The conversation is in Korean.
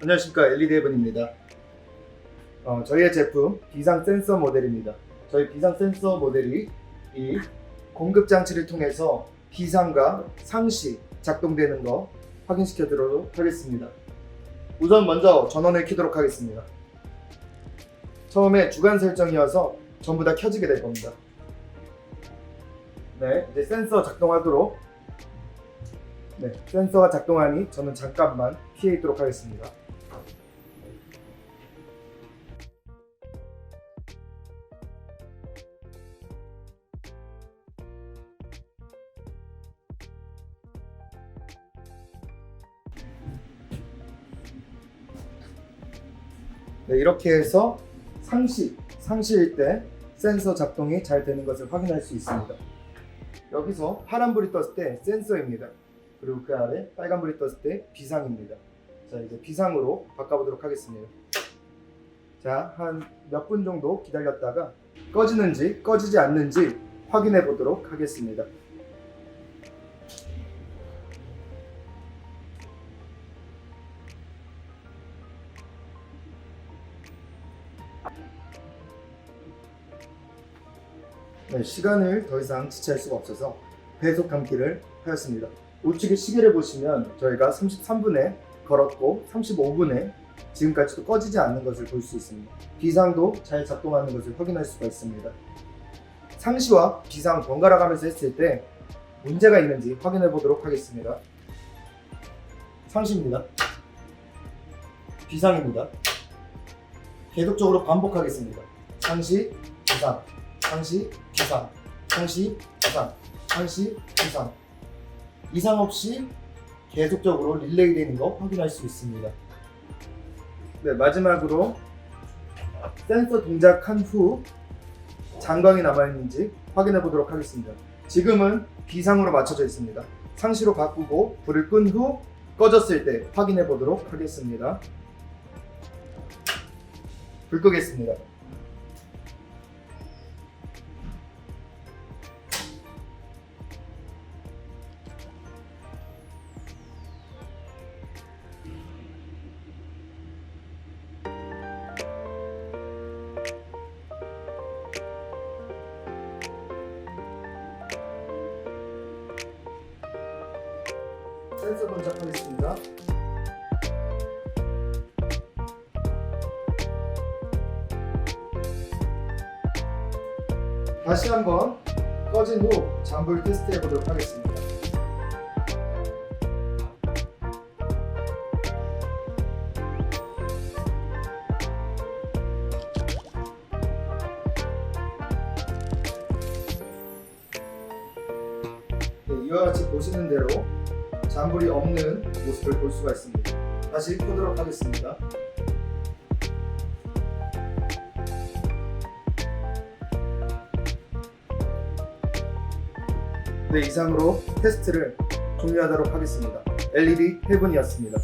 안녕하십니까 LED 헤븐입니다. 어, 저희의 제품 비상 센서 모델입니다. 저희 비상 센서 모델이 이 공급 장치를 통해서 비상과 상시 작동되는 거 확인시켜 드리도록 하겠습니다. 우선 먼저 전원을 켜도록 하겠습니다. 처음에 주간 설정이어서 전부 다 켜지게 될 겁니다. 네, 이제 센서 작동하도록 네, 센서가 작동하니 저는 잠깐만 피해 있도록 하겠습니다. 네, 이렇게 해서 상시, 상시일 때 센서 작동이 잘 되는 것을 확인할 수 있습니다. 여기서 파란불이 떴을 때 센서입니다. 그리고 그 아래 빨간불이 떴을 때 비상입니다. 자, 이제 비상으로 바꿔보도록 하겠습니다. 자, 한 몇 분 정도 기다렸다가 꺼지는지 꺼지지 않는지 확인해 보도록 하겠습니다. 시간을 더 이상 지체할 수가 없어서 배속 감기를 하였습니다. 우측에 시계를 보시면 저희가 33분에 걸었고 35분에 지금까지도 꺼지지 않는 것을 볼 수 있습니다. 비상도 잘 작동하는 것을 확인할 수가 있습니다. 상시와 비상 번갈아 가면서 했을 때 문제가 있는지 확인해 보도록 하겠습니다. 상시입니다. 비상입니다. 계속적으로 반복하겠습니다. 상시, 비상, 상시, 비상, 상시, 비상, 상시, 비상. 이상 없이 계속적으로 릴레이 되는 거 확인할 수 있습니다. 네, 마지막으로 센서 동작한 후 장광이 남아있는지 확인해 보도록 하겠습니다. 지금은 비상으로 맞춰져 있습니다. 상시로 바꾸고 불을 끈 후 꺼졌을 때 확인해 보도록 하겠습니다. 불 끄겠습니다. 센서 동작하겠습니다. 다시 한번 꺼진 후 잠불 테스트 해 보도록 하겠습니다. 네, 이와 같이 보시는 대로 잔불이 없는 모습을 볼 수가 있습니다. 다시 끄도록 하겠습니다. 네, 이상으로 테스트를 종료하도록 하겠습니다. LED 헤븐이었습니다.